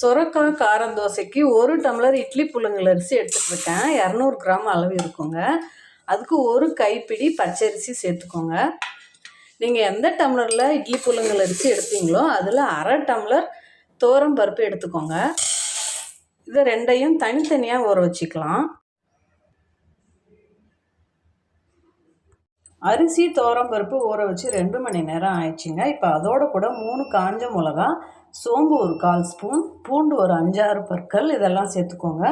சொரக்காய் காரந்தோசைக்கு ஒரு டம்ளர் இட்லி புழுங்கல் அரிசி எடுத்துக்கிட்டேன் இரநூறு கிராம் அளவு இருக்குங்க. அதுக்கு ஒரு கைப்பிடி பச்சரிசி சேர்த்துக்கோங்க. நீங்கள் எந்த டம்ளரில் இட்லி புழுங்கல் அரிசி எடுத்தீங்களோ அதில் அரை டம்ளர் தோரம் பருப்பு எடுத்துக்கோங்க. இதை ரெண்டையும் தனித்தனியாக ஊற வச்சுக்கலாம். அரிசி துவரம் பருப்பு ஊற வச்சு ரெண்டு மணி நேரம் ஆயிடுச்சுங்க. இப்போ அதோட கூட மூணு காஞ்ச மிளகா சோம்பு ஒரு கால் ஸ்பூன் பூண்டு ஒரு அஞ்சாறு பற்கள் இதெல்லாம் சேர்த்துக்கோங்க.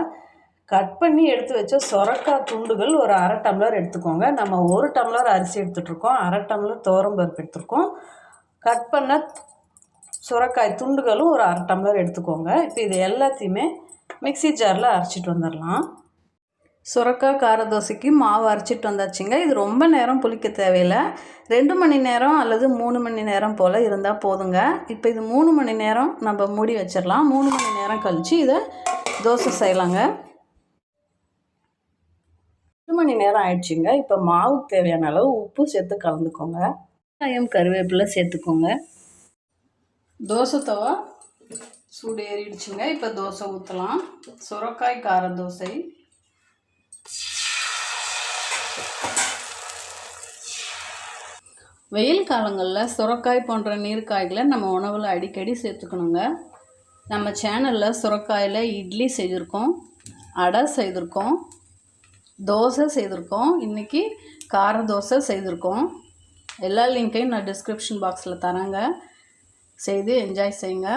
கட் பண்ணி எடுத்து வச்ச சொரக்காய் துண்டுகள் ஒரு அரை டம்ளர் எடுத்துக்கோங்க. நம்ம ஒரு டம்ளர் அரிசி எடுத்துகிட்ருக்கோம் அரை டம்ளர் துவரம் பருப்பு எடுத்துருக்கோம். கட் பண்ண சுரக்காய் துண்டுகளும் ஒரு அரை டம்ளர் எடுத்துக்கோங்க. இப்போ இது எல்லாத்தையுமே மிக்ஸி ஜாரில் அரைச்சிட்டு வந்துடலாம். சுரக்காய் கார தோசைக்கு மாவு அரைச்சிட்டு வந்தாச்சுங்க. இது ரொம்ப நேரம் புளிக்க தேவையில்லை. ரெண்டு மணி நேரம் அல்லது மூணு மணி நேரம் போல் இருந்தால் போதுங்க. இப்போ இது மூணு மணி நேரம் நம்ம மூடி வச்சிடலாம் மூணு மணி நேரம் கழித்து இதை தோசை செய்யலாங்க. ரெண்டு மணி நேரம் ஆயிடுச்சுங்க. இப்போ மாவுக்கு தேவையான அளவு உப்பு சேர்த்து கலந்துக்கோங்க. வெங்காயம் கருவேப்பிலை சேர்த்துக்கோங்க. தோசை தவா சூடு ஏறிடுச்சுங்க. இப்போ தோசை ஊற்றலாம் சுரக்காய் கார தோசை. வெயில் காலங்களில் சுரக்காய் போன்ற நீர்க்காய்களை நம்ம உணவில் அடிக்கடி சேர்த்துக்கணுங்க. நம்ம சேனலில் சுரக்காயில் இட்லி செய்திருக்கோம் அடை செய்திருக்கோம் தோசை செய்திருக்கோம் இன்றைக்கி கார தோசை செய்திருக்கோம். எல்லா லிங்க்கையும் நான் டிஸ்கிரிப்ஷன் பாக்ஸில் தரேங்க. செய்து என்ஜாய் செய்யுங்க.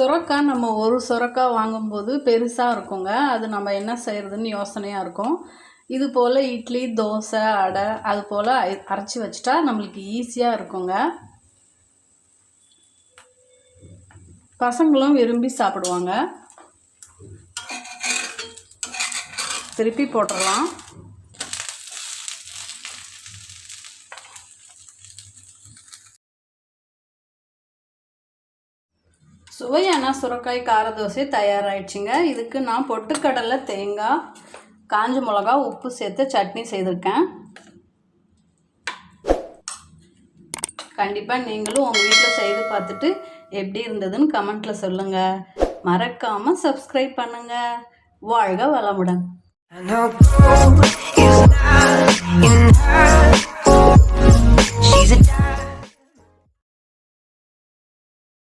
சுரக்காய் நம்ம ஒரு சுரக்காய் வாங்கும்போது பெருசாக இருக்குங்க. அது நம்ம என்ன செய்கிறதுன்னு யோசனையாக இருக்கும். இது போல் இட்லி தோசை அடை அது போல் அரைச்சி வச்சிட்டா நம்மளுக்கு ஈஸியாக இருக்குங்க. பசங்களும் விரும்பி சாப்பிடுவாங்க. திருப்பி போட்டுடலாம் சுவையான சுரக்காய் கார தோசை தயாராகிடுச்சுங்க இதுக்கு நான் பொட்டுக்கடலை தேங்காய் காஞ்ச மிளகா உப்பு சேர்த்து சட்னி செய்திருக்கேன். கண்டிப்பாக நீங்களும் உங்கள் வீட்டில் செய்து பார்த்துட்டு எப்படி இருந்ததுன்னு கமெண்ட்டில் சொல்லுங்கள் மறக்காமல் சப்ஸ்கிரைப் பண்ணுங்கள் வாழ்க வளமுடன்.